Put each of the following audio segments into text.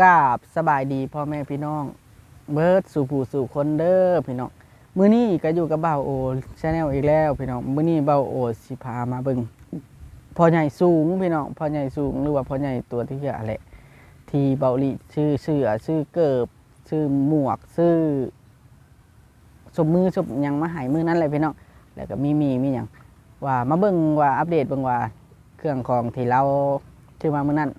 กราบสบายดีพ่อแม่พี่น้อง เบิร์ดสู่ผู้สู่คนเด้อพี่น้องมื้อนี้ก็อยู่กับเบาโอชาแนลอีกแล้วพี่น้องมื้อนี้เบาโอสิพามาเบิ่งพ่อใหญ่สูงพี่น้องพ่อใหญ่สูงหรือว่าพ่อใหญ่ตัวที่เหี้ยแหละที่เบาลีชื่อเสื้อชื่อเกิบชื่อหมวกชื่อสมมือสมยังมาหายมือนั้นเลยพี่น้องแล้วก็มีมีมีหยังว่ามาเบิ่งว่าอัปเดตเบิ่งว่าเครื่องของที่เราชื่อมาเมื้อนั้น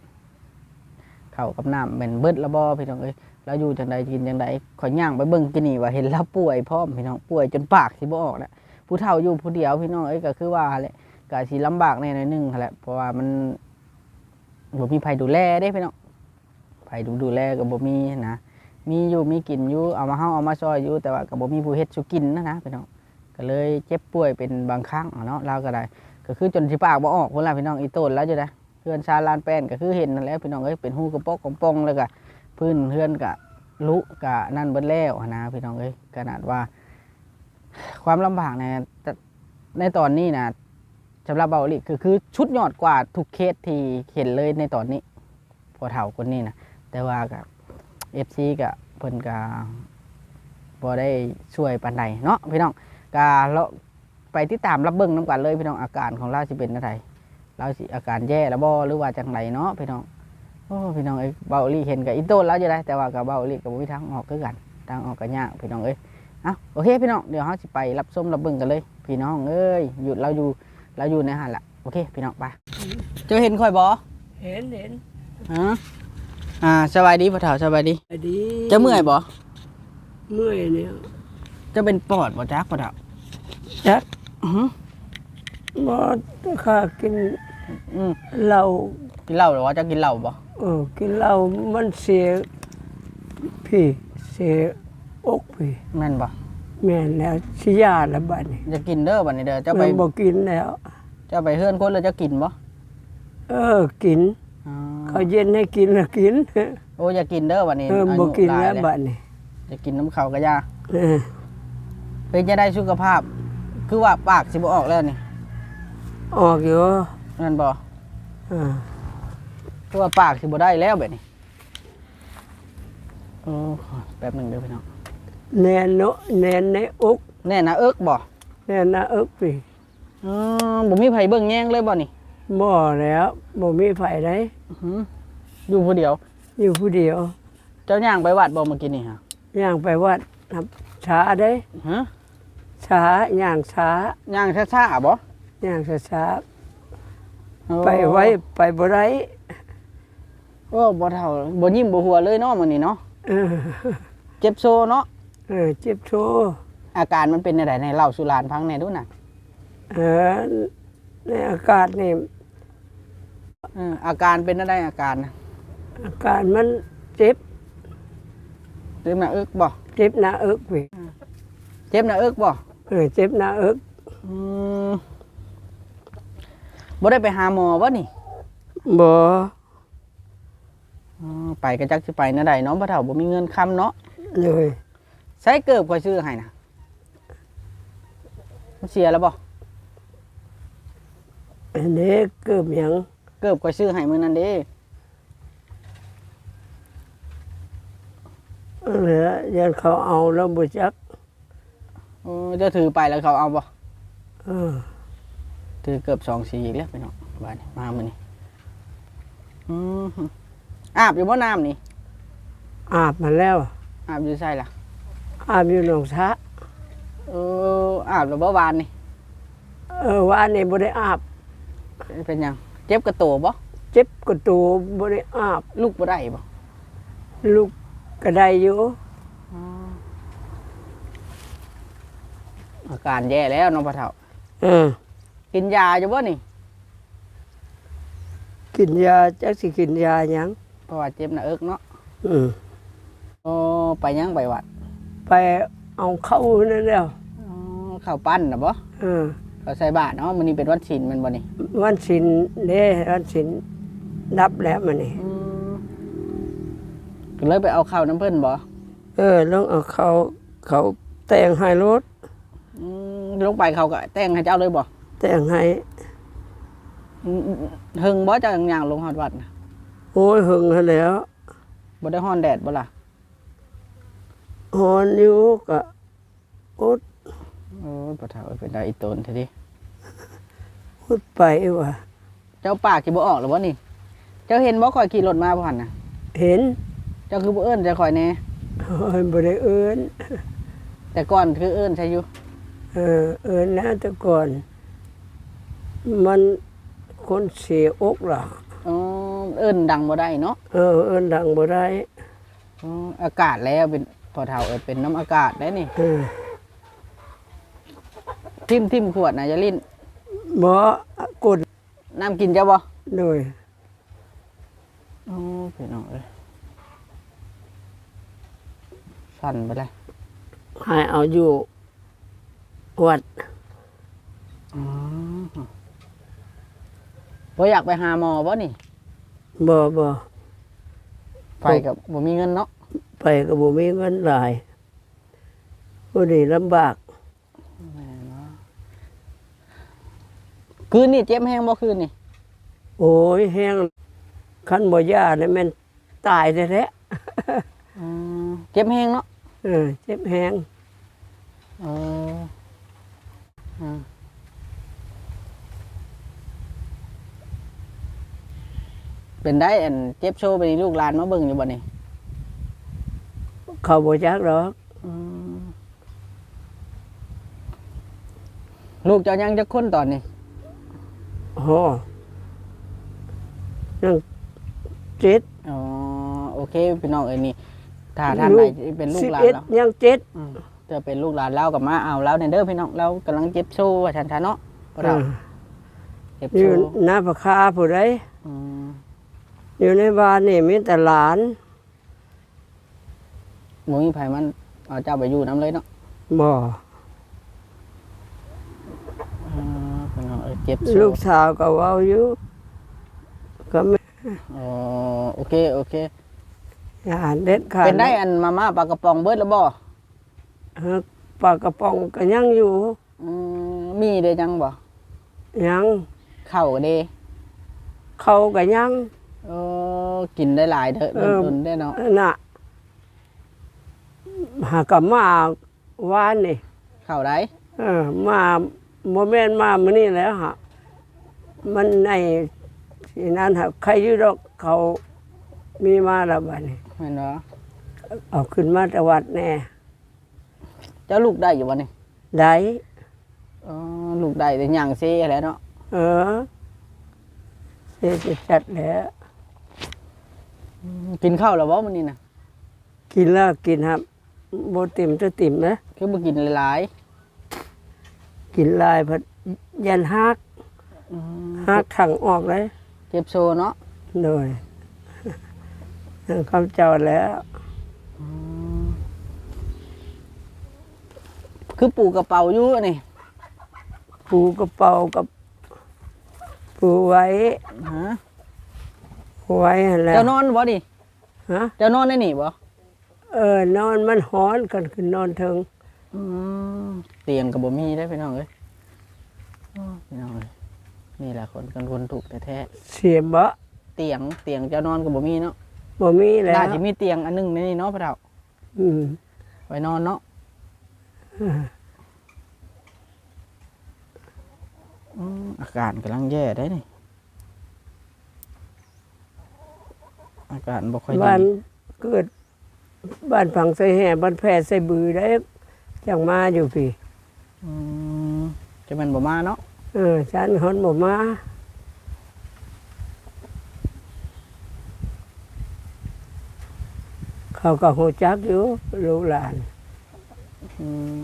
เขากับน้ำเป็นเบิดละบ่พี่น้องเอ้ยเราอยู่จังใดกินจังใดขอย่างไปเบิ่งกินนี่ว่าเห็นเราป่วยพร้อมพี่น้องป่วยจนปากสิบ่ออกแล้วผู้เฒ่าอยู่ผู้เดียวพี่น้องเอ้ยก็คือว่าแหละก็สิลำบากแน่หน่อยหนึงแหละเพราะว่ามันบ่มีไผดูแลเด้พี่น้องไผดูดูแลก็บ่มีนะมีอยู่มีกินอยู่เอามาเฮาเอามาซอยอยู่แต่ว่าก็บ่มีผู้เฮ็ดสุกินนะนะพี่น้องก็เลยเจ็บป่วยเป็นบางครั้งเนาะเราก็ได้ ก็คือจนสิปากบ่ออกพุ่นล่ะพี่น้องอีโตนแล้วอยู่นะ เพื่อนชาลานแป้นก็คือเห็นนั่นแหล้วพี่น้องเอ้ยเป็นหูกระปอกกระปองแล้วก็พื้นเพื่อนกะลุกะนั่นเบิดแล้วนะพี่น้องเอ้ยขนาดว่า ความลำบากในในตอนนี้นะสำหรับเบาลีคือคือชุดยอดกว่าทุกเคสที่เห็นเลยในตอนนี้ พอเฒ่าคนนี้นะแต่ว่ากับเอฟซีกับเพิ่นกาพอได้ช่วยปันใดเนาะพี่น้องกาเราไปที่ตามรับเบิ้งน้ำกันเลยพี่น้องอาการของเราสิเป็นอะไร เราสิอาการแย่แล้วบ่หรือว่าจังไรเนาะพี่น้องโอ้พี่น้องเอ้ยเบาลี่เห็นกับอินโต้แล้วจะได้แต่ว่ากับเบาลี่กับบ่มีทางออกคือกันทางออกก็ยากพี่น้องเอ้ยเอ้าโอเคพี่น้องเดี๋ยวเราสิไปรับส้มรับเบิ่งกันเลย พี่น้องเอ้ยหยุดเราอยู่เราอยู่ในหันละโอเคพี่น้องไปเจะเห็นค่อยบ่เห็นเห็นฮะอ่าสบายดีพ่อเฒ่าสบายดีอดีเจะเมื่อยบ่เมื่อยเนี่ยเจะเป็นปอดบ่จักพ่อเฒ่าจักอื้อหือ บ่ข้ากิน อืมเหล้ากินเหล้าหรือว่าจะกินเหล้าบ่เออกินเหล้ามันเสียพี่เสียอกพี่แม่นบ่แม่นแล้วสิยาละบัดนี้จะกินเด้อบัดนี้เด้อเจะไปมันบ่กินแล้วเจะไปเฮือนคนแล้วจะกินบ่เออกินอ๋อเขาวเย็นให้กินแล้วกิน โอ้อยากกินเด้อวันนี้เอออาบ่ยุกินหายแล้วเยบัดนี้จะกินน้ำเขาวกระยาเออเป็นจะได้สุขภาพ คือว่าปากสิบออกแล้วนี่ออกอยู่ นั่นบ่เออคือว่าปากสิบ่ได้แล้วแบบนี้โอ้แป๊บหนึ่งเด้อพี่น้องแน่นเนาะแน่นในอกแน่นะเอิกบ่แน่นหน้าอกพี่อืมบ่มีไผเบิ่งแย่งเลยบ่นี่บ่แล้วบ่มีไผไดอื้อหืออยู่ผู้เดียว อยู่ผู้เดียวเจ้าย่างไปวัดบ่เมื่อกี้นี่ฮะย่างไปวัดนับช้าได้ฮะช้าย่างช้าย่างช้าๆบ่ย่างช้าโอ้ๆ ไปไว้ไปบ่ได้โอ้บ่เท่าบ่ยิ้มบ่หัวเลยเนาะมื้อนี้เนาะเออเจ็บโซเนาะเออเจ็บโชอาการมันเป็นจังไดในเล่าสุรานพังแหน่ดูน่ะเออในอากาศนี่เอออาการเป็นจังไดอาการน่ะอาการมันเจ็บเจ็บหน้าเอิกบ่เจ็บหน้าอกพี่เจ็บหน้าเอิกบ่เออเจ็บหน้าอกอืม บ่ได้ไปหาหมอวะนี่บ่อ๋อไปกระจักสิไปนะใดเนาะบ่เฒ่าบ่มีเงินค้ำเนาะเลยใช้เกิบข่อยซื้อให้นะมันเสียแล้วบ่อันนี้เกิบหยังเกิบข่อยซื้อให้มื้อนั้นเด้เหลือยันเขาเอาแล้วบ่จักเออจะถือไปแล้วเขาเอาบ่เออ ถือเกือบ2 4อีกแล้วพี่น้องบาดนี้มามื้อนี้อือหืออาบอยู่บ่น้ำนี่ อาบมาแล้วอาบอยู่ใส่ล่ะ อาบอยู่หนองทะเอออาบแล้วบ่วานนี่ เออว่านี่บ่ได้อาบ เป็นหยัง เจ็บกระโตบ่เจ็บกระตูบ่ได้อาบ ลูกบ่ได้บ่ลูกก็ได้อยู่ อาการแย่แล้วน้องพ่อเฒ่า เออ กินยาอยู่บ่นี่กินยาจักสิกินยาหยังเพราะว่าเจ็บหน้าเอิกเนาะอืมโอ้ไปยังไปวัดไปเอาเข้านั่นแล้วอ๋อข้าวปั้นนะบ่เออเขาใส่บาทเนาะมันนี่เป็นวันศีลแมันบ่นี่วันศิลเด้วันศิลนับแล้วมันนี่ก็เลยไปเอาข้าวน้ำเพิ่นบ่เออลองเอาเขาเขาแต่งให้รถอืมลงไปเขาก็แต่งให้เจ้าเลยบ่ แต่งให้อืมหึงบ่เจ้าอย่างๆลงฮอดวัดน่ะโอ้ยหึงให้แล้วบ่ได้ฮ้อนแดดบ่ล่ะหอนอยู่ก็อดโอ้ยบ่เฒ่าเอ้ยเป็นได้อีตนแท้ดิอดไปว่ะเจ้าปากสิบ่ออกหรือบ่นี่ เจ้าเห็นบ่ข่อยขี่รถมาบ่หั่นน่ะ เห็นเจ้าคือบ่เอิ้นเจ้าข่อยแน่โอ้ยบ่ได้เอิ้นแต่ก่อนคือเอิ้นใช่อยู่เออเอิ้นนะแต่ก่อน มันคนเสียอกล่ะอ๋อเอิ้นดังบ่ได้เนาะเออเอิ้นดังบ่ได้อ๋ออากาศแล้วเป็นพอเฒ่าเอ้ยเป็นน้ำอากาศได้นี่เออทิ่มทิ่มขวดน่ะอย่าลิ้นบ่กดน้ำกินเจ้าบ่โดยอ๋อพี่น้องเอ้ยสั่นไปเลยให้เอาอยู่วัดอ๋อ บ่อยากไปหาหมอบ่นี่บ่บ่ไปกับบ่มีเงินเนาะไปก็บ่มีเงินหลายบ่ได้ลำบากคืนนี่เจ็บแห้งบ่คืนนี่โอ้ยแห้งคันบ่ย่าเนี่ยแม่นตายแท้อ๋อเจ็บแห้งเนาะๆเออเจ็บแห้งเอออ่า เป็นได้อันเจ็บโชว์ไปนี่ลูกหลานมาเบิ่งอยู่บ่นี่เขาบ่จักหรอกอืมลูกเจ้ายังจะคนตอนนี้โหยังเจ็ดอ๋อโอเคพี่น้องเอ้ยนี่ถ้าท่านใดที่เป็นลูกหลานสิบเอ็ดเรายังเจ็ดอืมจะเป็นลูกหลานเรากับมาเอาแล้วในเด้อพี่น้องเรากำลังเจ็บโชว์ว่าฉันทาเนาะพวกเราเออเจ็บอโชยู่ว์หน้าประคาผู้ใด อืมอยู่ในบ้านนี่มีแต่หลานหมูมีไผมันเอาเจ้าไปอยู่น้ำเลยเนาะบ่อ่าพี่น้องเอ้ยเจ็บโชลูกว์สาวก็เว้าอยู่ก็ไม่อ๋อโอเคโอเค อย่าเด็ดขาดเป็นได้อันมาม่าปลากระป๋องเบิดแล้วบ่เออปลากระป๋องก็ยังอยู่อืมมีเด้จังบ่ยังข้าวเด้เขาก็ยัง เออกินได้หลายเถอะเออตุนๆได้เนาะน่ะหากับมาวานนี่ข้าวได้เออมาโมเมนต์มามื้อนี้แล้วฮะมันในที่นั้นฮะใครอยู่ดอกเขามีมาแล้วบัดนี้แม่นบ่เอาขึ้นมาแต่วัดแน่เจ้าลูกได้อยู่บ่นี่ได้อ๋อลูกได้แต่ย่างเซ่แหล้วเนาะเออเสียจะจัดแล้ว กินข้าวแล้วบ่มื้อนี้น่ะกินแล้วกินครับโบติ่มจะติ่มนะคือบ่กินหลายกินลายพัดยันฮักๆอืมฮักถังออกเลยเจ็บโชว์เนาะโดยคำเจ้าแล้วคือปูกระเป๋าอยู่นี่ปูกระเป๋ากับปูไว้ฮะ ไว้หั่นแหล้วเจ้านอนบ่ดิฮะ เจ้านอนได้นี่บ่เออนอนมันฮ้อนกันคือนอนเทิงอืมเตียงก็บ่มีได้อพี่น้องเอ้ยโอ้พี่น้องเอ้ยนี่แหละคนกันคนถูกข์แท้เสียบะๆเตียงเตียงเจ้านอนก็บ่มีเนาะบ่มีแล้วน่าสิมีเตียงอันหนึงในนี่เนาะพ่อเฒ่าอืมไว้นอนเนาะอืมอาการกำลังแย่ได้นี่ อาการบ่ค่อยบ้านดีเกิดบ้านผังใส่แห่บ้านแพร่ใส่บือได้จังมาอยู่พี่อืมจะมันบ่มาเนาะเออฉันฮอนบ่มาเขาก็หูจักอยู่ลูกหลาน อืม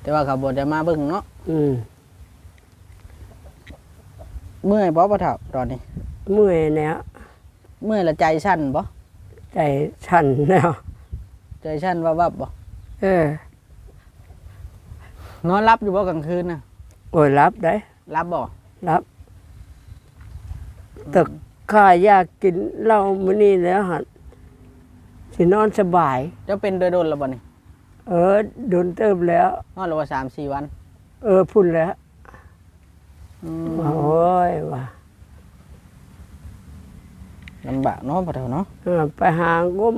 แต่ว่าเขาบ่ได้มาเบิ่งเนาะอืมเมื่อยบ่พ่อเฒ่าตอนนี้ เมื่อยแล้ว เมื่อยและใจสั่นบ่ใจสั่นแล้ว ใจสั่นว่าวับบ่เออ นอนรับอยู่บ่กลางคืนน่ะโอ้ยรับได้รับบ่รับแต่ข้าอยากกินเหล้ามื้อนี้แล้วหันสินอนสบาย เจะเป็นโดยโดนแล้วบ่นี่เออโดนเติบแล้ว นอนแล้วว่า3-4วัน เออพุ่นแล้ว อืม โอ้ยว่ะ ลำบากเนาะพ่อเฒ่าเนาะเออไปหางม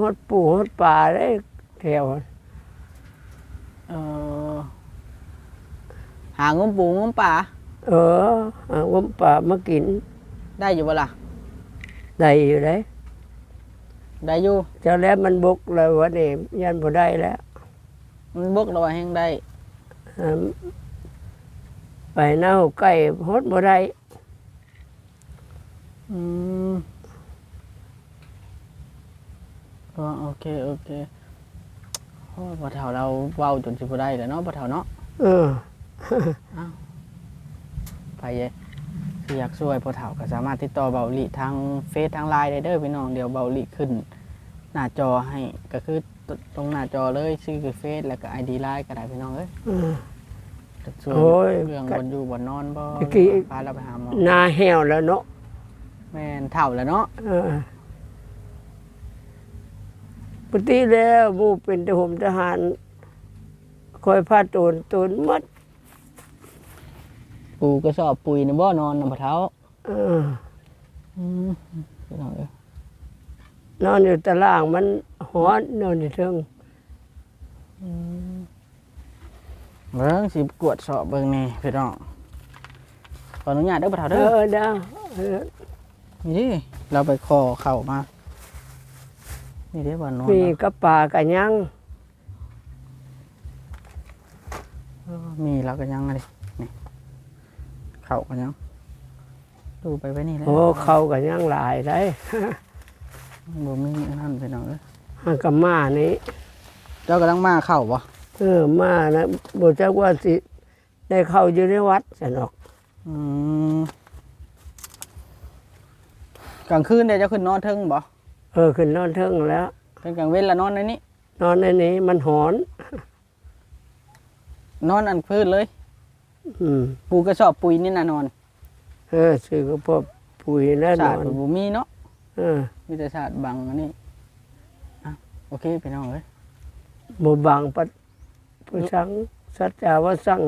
ฮดปู่ฮดป่าได้แถวเออหางมปูงมป่าเออหางมป่ามากิน ได้อยู่บ่ล่ะได้อยู่ได้ได้อยู่เจ้าแล้วมันบกเลยวันนี้ยันบ่ได้แล้ว มันบกเราว่าแห้งได้อืมไปเน่าใกล้ฮดบ่ได้อืม ก็โอเคโอเคโอ้ยพ่อเฒ่าเราเว้าจนสิบ่ได้แล้วเนาะพ่อเฒ่าเนาะเออไปเยคืออยากช่วยพ่อเฒ่าก็สามารถติดต่อเบาหลีทางเฟซทางไลน์ได้เด้อพี่น้องเดี๋ยวเบาหลีขึ้น หน้าจอให้ก็คือตรงหน้าจอเลยชื่อคือเฟซแล้วก็ไอดีไลน์ก็ได้พี่น้องเอ้ยเออจะช่วยโอ้ยเรื่องบนอยู่บนนอนบ่เมื่อกี้ พาเราไปหาหมอ หนาแห้วแล้วเนาะแม่นเฒ่าแล้วเนาะ เออ ปกติแล้วหมู่เป็นทหารทหาร คอยพาตูนตูนหมัดปูก็ชอบปุยในบ่นอนนำพ่อเฒ่าเอออืมพี่น้องเอ้ยนอนอยู่ตารางมันฮ้อนนอนอยู่เทิงเบิ่งสิกวดสอบเบิ่งนี่พี่น้องขออนุญาตเด้อพ่อเฒ่าเอเด้ออเด้อเออ นี่ดิเราไปคอเข่ามา นี่เด้บ่นอนมีเนาะกระป่ากระยังเออมีแล้วก็ยังอะดินี่เข่าก็ยัง ดูไปไว้นี่แหล้วโอ้เขากระยังหลายได้บ่มีอันนั่นพี่น้องเอ้ยหันกับมานี้ เจ้ากำลังมาเข่าบ่เออมานะบอกจักว่าสิ ได้เข้าอยู่ในวัดสนอกอืมกลางคืนเดี๋ยวจะขึ้นนอนเทิงบ่ เออขึ้นนอนเทิงแล้วเป็นกลางเว้นแล้วนอนในนี้ นอนในนี้มันหอน นอนอันพื้นเลย อืมปูกระสอบปุ๋ยนี่น่ะนอน เออซื้อก็พวกปุ๋ยแล้วนศาอสตร์นบ่มีเนาะเออมีแต่ศาสตร์บังอันนี้อะโอเคพี่น้องเอ้ยบ่บังปัดผู้สังสัจจาว่าสั่ง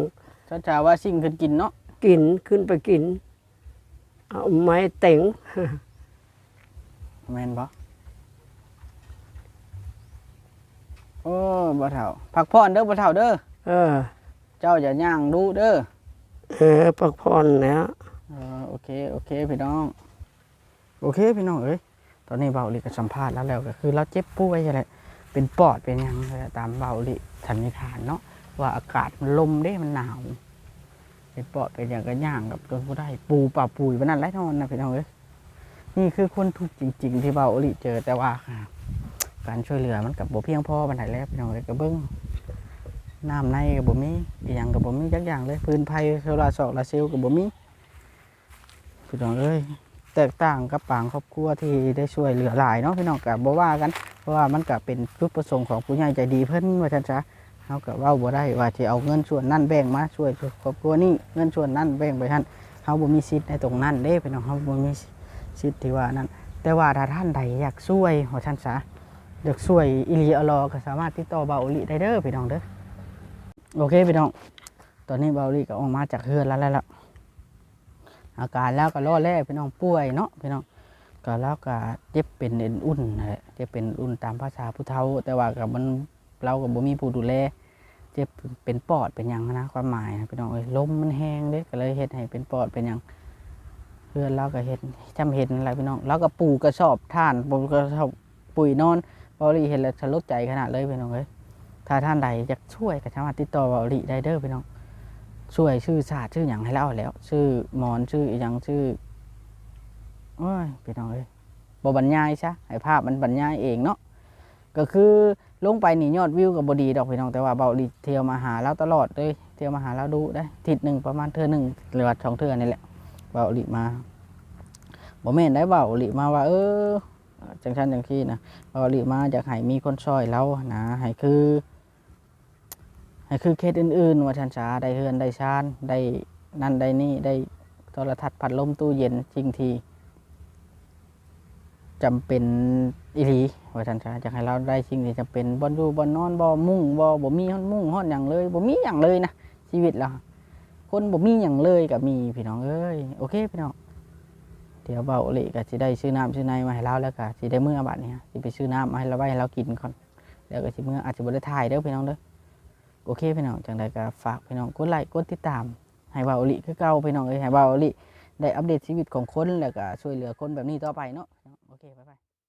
ถ้าจาว่าสิ่งขึ้นกินเนาะกินขึ้นไปกิน เอาไม้เต็ง แม่นบ่โอ้บ่เฒ่าพักผ่อนเด้อบ่เฒ่าเด้อเออ เจ้าอย่าย่างดูเด้อเออพักผ่อนแล้วเออโอเคโอเคพี่น้อง โอเคพี่น้องเอ้ยตอนนี้เบาหลีก็สัมภาษณ์แล้วแล้วก็คือเราเจ็บป่วยอะไรเป็นปอดเป็นหยังอะไรตามเบาหลีสันนิษฐานเนาะว่าอากาศมันลมเด้มันหนาวเป็นปอดเป็นอย่างก็ย่างกับจนผู้ได้ปูป่าปุยวันนั้นไรนอนนะพี่น้องเอ้ยนี่คือคนทุกข์จริง ๆ ที่เบาหลีเจอแต่ว่าค่ะ การช่วยเหลือมันกับบ่เพียงพอบันไดแล้วพี่น้องเอ้ยก็เบิ้งน้ำในกับบ่มีอีหยังกับบ่มีจักอย่างเลยพื้นไผ่โซลาร์ซอกลาเซลล์กับบ่มีพี่น้องเอ้ยแตกต่างกับปางครอบครัวที่ได้ช่วยเหลือหลายเนาะพี่น้องกับบ่ว่ากันเพราะว่ามันก็เป็นจุดประสงค์ของผู้ใหญ่ใจดีเพิ่นว่าซั่นซะเฮาก็เว้าบ่ได้ว่าสิเอาเงินส่วนนั้นแบ่งมาช่วยครอบครัวนี้เงินส่วนนั้นแบ่งไปหั่นเฮาบ่มีสิทธิ์ในตรงนั้นเด้พี่น้องเฮาบ่มีสิทธิ์ที่ว่านั้นแต่ว่าถ้าท่านใดอยากช่วยว่าซั่นซะ อยากช่วยอีหลีอลอก็สามารถติดต่อเบาอีหลีได้เด้อพี่น้องเด้อโอเคพี่น้องตอนนี้เบาอีหลีก็ออกมาจากเฮือนแล้วแล้วล่ะอาการแล้วก็รอดแล้วพี่น้องป่วยเนาะพี่น้องก็แล้วก็เจ็บเป็นเอ็นอุ่นนั่นแหละเจ็บเป็นอุ่นตามภาษาผู้เฒ่า แต่ว่ากับมันเรากับบ่มีผู้ดูแลเจ็บเป็นปอดเป็นยังนะความหมายนะพี่น้องเอ้ยลมมันแห้งเด้ก็เลยเฮ็ดให้เป็นปอดเป็นยังเพื่อนเราก็เฮ็ดจำเห็นอะไรพี่น้องเราก็ปูกระสอบท่านปูกระสอบปุ๋ยนอน บาหลีเห็นแล้วสลดใจขนาดเลยพี่น้องเอ้ยถ้าท่านใดอยากช่วยก็สามารถติดต่อบาหลีได้เด้อพี่น้องช่วยชื่อชาติชื่ออย่างให้เล่าแล้ว ชื่อมอนชื่ออหยังชื่อโอ้ยพี่น้องเอ้ยบอบรรยายซะให้ภาพมันบรรยายเองเนาะก็คือลงไปนี่ยอดวิวกับบดีดอกพี่น้องแต่ว่าเบาดีเที่ยวมาหาเราตลอดเลยเที่ยวมาหาเราดูได้ทิศหนึ่งประมาณเทือหนึ่งหรือว่าสองเทือนี่แหละเบาดีมาบ่แม่นได้เบาดีมาว่า เออ จังชันจังที่นะเบาดีมาอยากให้มีคนช่วยเรานะให้คือให้คือเคสอื่นๆว่าชันชาได้เฮือนได้ชานได้นั่นได้นี่ได้โทรทัศน์พัดลมตู้เย็นจริงทีจำเป็นอีหลีว่าชันชาจะให้เราได้สิ่งที่จำเป็นบอนอยู่บอนนอนบ่มุ่งบ่บ่มีห้อนมุ่งห้อนอย่างเลยบ่มีอย่างเลยนะชีวิตเราคนบ่มีอย่างเลยกับมีพี่น้องเอ้ยโอเคพี่น้อง เดี๋ยวเบาเลยก็สิได้ซื้อน้ำซื้อในมาให้เราแล้วก็สิได้เมื่อบัดเนี้สิไปซื้อน้ำมาให้เราไว้ให้เรากินก่อนแล้วก็สิเมื่ออาจจะบ่ได้ถ่ายเด้อพี่น้องเด้อโอเคพี่น้องจังใดก็ฝากพี่น้องกดไลค์กดติดตามให้เบาลิคือเก่าพี่น้องเอ้ยให้เบาลิได้อัปเดตชีวิตของคนแล้วก็ช่วยเหลือคนแบบนี้ต่อไปเนาะโอเคบ๊ายบาย